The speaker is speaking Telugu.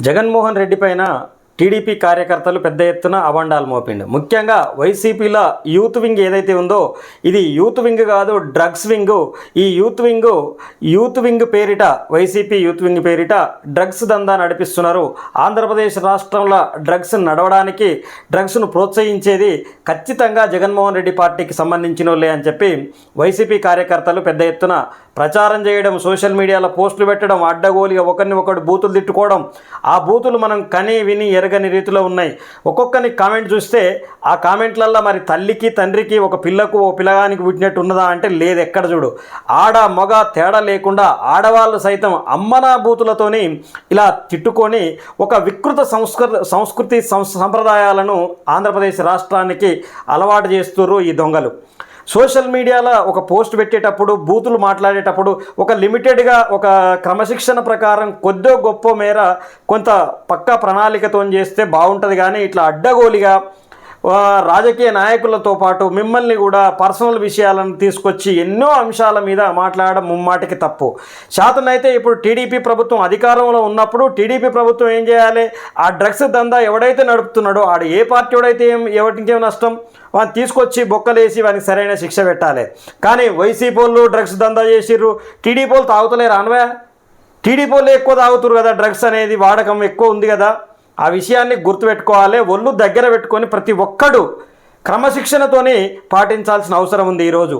జగన్మోహన్ రెడ్డి పైన టీడీపీ కార్యకర్తలు పెద్ద ఎత్తున అవండాలు మోపిండు. ముఖ్యంగా వైసీపీలో యూత్ వింగ్ ఏదైతే ఉందో ఇది యూత్ వింగ్ కాదు డ్రగ్స్ వింగ్. ఈ యూత్ వింగ్ యూత్ వింగ్ పేరిట వైసీపీ యూత్ వింగ్ పేరిట డ్రగ్స్ దందా నడిపిస్తున్నారు. ఆంధ్రప్రదేశ్ రాష్ట్రంలో డ్రగ్స్ నడవడానికి డ్రగ్స్ను ప్రోత్సహించేది ఖచ్చితంగా జగన్మోహన్ రెడ్డి పార్టీకి సంబంధించిన వాళ్ళే అని చెప్పి వైసీపీ కార్యకర్తలు పెద్ద ఎత్తున ప్రచారం చేయడం సోషల్ మీడియాలో పోస్టులు పెట్టడం అడ్డగోలిగా ఒకరిని ఒకడు బూతులు తిట్టుకోవడం. ఆ బూతులు మనం కని విని జరగని రీతిలో ఉన్నాయి. ఒక్కొక్కని కామెంట్ చూస్తే ఆ కామెంట్లల్లో మరి తల్లికి తండ్రికి ఒక పిల్లకు ఓ పిల్లగానికి పుట్టినట్టు ఉన్నదా అంటే లేదు ఎక్కడ చూడు. ఆడ మగ తేడా లేకుండా ఆడవాళ్ళు సైతం అమ్మనా బూతులతోని ఇలా తిట్టుకొని ఒక వికృత సంస్కృ సంస్కృతి సం- సంప్రదాయాలను ఆంధ్రప్రదేశ్ రాష్ట్రానికి అలవాటు చేస్తుర్రు ఈ దొంగలు. సోషల్ మీడియాలో ఒక పోస్ట్ పెట్టేటప్పుడు బూతులు మాట్లాడేటప్పుడు ఒక లిమిటెడ్గా ఒక క్రమశిక్షణ ప్రకారం కొద్దో గొప్ప మేర కొంత పక్కా ప్రణాళికతో చేస్తే బాగుంటుంది కానీ ఇట్లా అడ్డగోలిగా రాజకీయ నాయకులతో పాటు మిమ్మల్ని కూడా పర్సనల్ విషయాలను తీసుకొచ్చి ఎన్నో అంశాల మీద మాట్లాడడం ముమ్మాటికి తప్పు. శాతనైతే ఇప్పుడు టీడీపీ ప్రభుత్వం అధికారంలో ఉన్నప్పుడు టీడీపీ ప్రభుత్వం ఏం చేయాలి? ఆ డ్రగ్స్ దందా ఎవడైతే నడుపుతున్నాడో ఆడు ఏ పార్టీ ఎవడైతే ఏం ఎవరికేం నష్టం? వాడిని తీసుకొచ్చి బొక్కలేసి వానికి సరైన శిక్ష పెట్టాలి. కానీ వైసీపీ వాళ్ళు డ్రగ్స్ దందా చేసిర్రు. టీడీపీ వాళ్ళు తాగుతలేరు అనవే టీడీపీ వాళ్ళు ఎక్కువ తాగుతురు కదా డ్రగ్స్ అనేది వాడకం ఎక్కువ ఉంది కదా. ఆ విషయాన్ని గుర్తుపెట్టుకోవాలి. ఒళ్ళు దగ్గర పెట్టుకొని ప్రతి ఒక్కడు క్రమశిక్షణతోని పాటించాల్సిన అవసరం ఉంది ఈరోజు.